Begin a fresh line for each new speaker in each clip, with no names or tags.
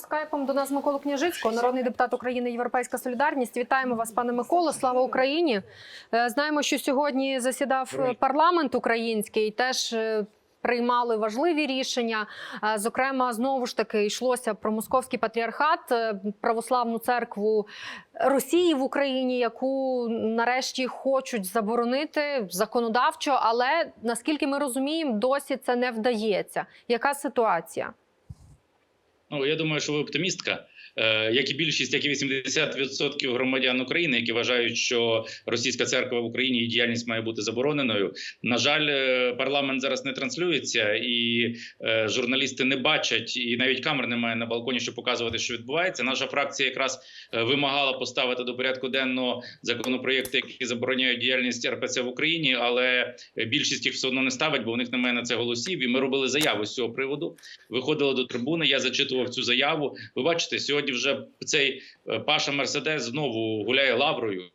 скайпом до нас Миколу Княжицького, народний депутат України Європейська Солідарність. Вітаємо вас, пане Миколо. Слава Україні! Е, Знаємо, що сьогодні засідав парламент український. Теж е, приймали важливі рішення. Е, Зокрема, знову ж таки йшлося про московський патріархат, православну церкву Росії в Україні, яку нарешті хочуть заборонити законодавчо, але наскільки ми розуміємо, досі це не вдається. Яка ситуація?
Ну я думаю, що ви оптимістка. Е, Як і більшість, як і 80% громадян України, які вважають, що російська церква в Україні і діяльність має бути забороненою. На жаль, е, парламент зараз не транслюється, і е, журналісти не бачать, і навіть камер немає на балконі, щоб показувати, що відбувається. Наша фракція якраз вимагала поставити до порядку денного законопроєкти, які забороняють діяльність РПЦ в Україні, але більшість їх все одно не ставить, бо у них немає на це голосів. І ми робили заяву з цього приводу. Виходили до трибуни. Я зачитував цю заяву. Ви бачите, сьогодні вже цей е, Паша Мерседес знову гуляє лаврою.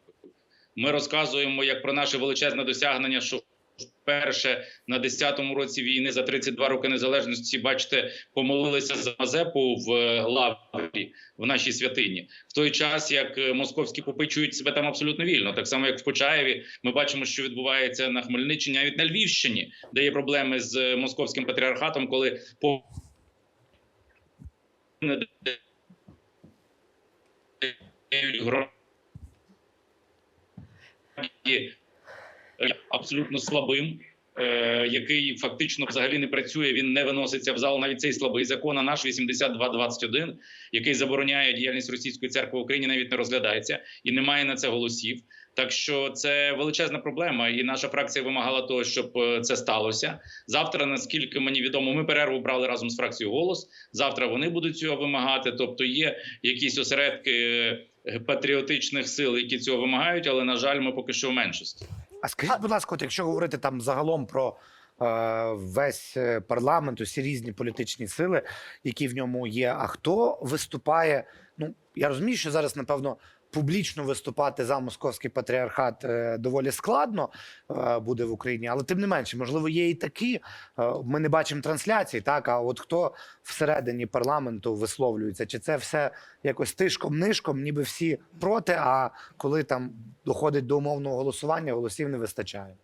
Ми розказуємо як про наше величезне досягнення, що вперше на 10-му році війни за 32 роки незалежності, бачите, помолилися за Мазепу в е, лаврі в нашій святині. В той час як е, московські попи чують себе там абсолютно вільно, так само як в Почаєві. Ми бачимо, що відбувається на Хмельниччині, навіть на Львівщині, де є проблеми з московським патріархатом, коли по абсолютно слабим, е, який фактично взагалі не працює. Він не виноситься в зал. Навіть цей слабий закон, а наш 8221, який забороняє діяльність російської церкви в Україні, навіть не розглядається і немає на це голосів. Так що це величезна проблема, і наша фракція вимагала того, щоб е, це сталося завтра. Наскільки мені відомо, ми перерву брали разом з фракцією голос. Завтра вони будуть цього вимагати. Тобто є якісь осередки е, патріотичних сил, які цього вимагають, але на жаль, ми поки що в меншості.
А скажіть, будь ласка, от якщо говорити там загалом про е, весь е, парламент, усі різні політичні сили, які в ньому є, а хто виступає? Ну я розумію, що зараз, напевно, публічно виступати за московський патріархат е, доволі складно е, буде в Україні, але тим не менше, можливо, є і такі. Е, ми не бачимо трансляцій, так а от хто всередині парламенту висловлюється, чи це все якось тишком нишком, ніби всі проти, а коли там доходить до умовного голосування, голосів не вистачає.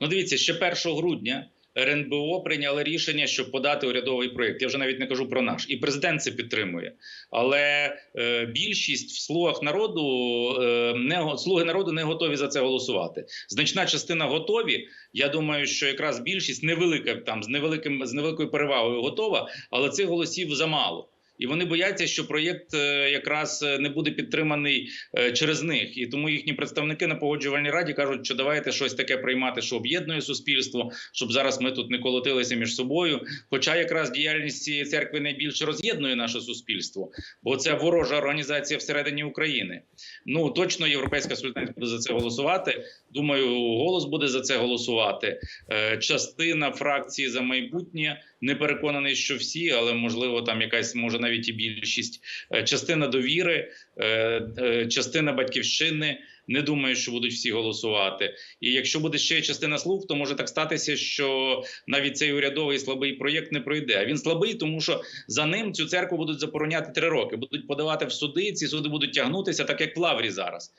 Ну, дивіться, ще 1 грудня РНБО прийняли рішення, щоб подати урядовий проєкт. Я вже навіть не кажу про наш, і президент це підтримує. Але е, більшість в слугах народу е, не слуги народу не готові за це голосувати. Значна частина готові. Я думаю, що якраз більшість невелика там з невеликим з невеликою перевагою готова, але цих голосів замало. І вони бояться, що проєкт е, якраз е, не буде підтриманий е, через них, і тому їхні представники на погоджувальній раді кажуть, що давайте щось таке приймати, що об'єднує суспільство, щоб зараз ми тут не колотилися між собою. Хоча якраз діяльність цієї церкви найбільше роз'єднує наше суспільство, бо це ворожа організація всередині України. Ну точно європейська солідарність буде за це голосувати. Думаю, голос буде за це голосувати. Частина фракції за майбутнє не переконаний, що всі, але можливо там якась може навіть і більшість. Е, Частина довіри, е, е, частина батьківщини. Не думаю, що будуть всі голосувати. І якщо буде ще частина слуг, то може так статися, що навіть цей урядовий слабий проєкт не пройде. А він слабий, тому що за ним цю церкву будуть забороняти три роки. Будуть подавати в суди. Ці суди будуть тягнутися, так як в Лаврі зараз.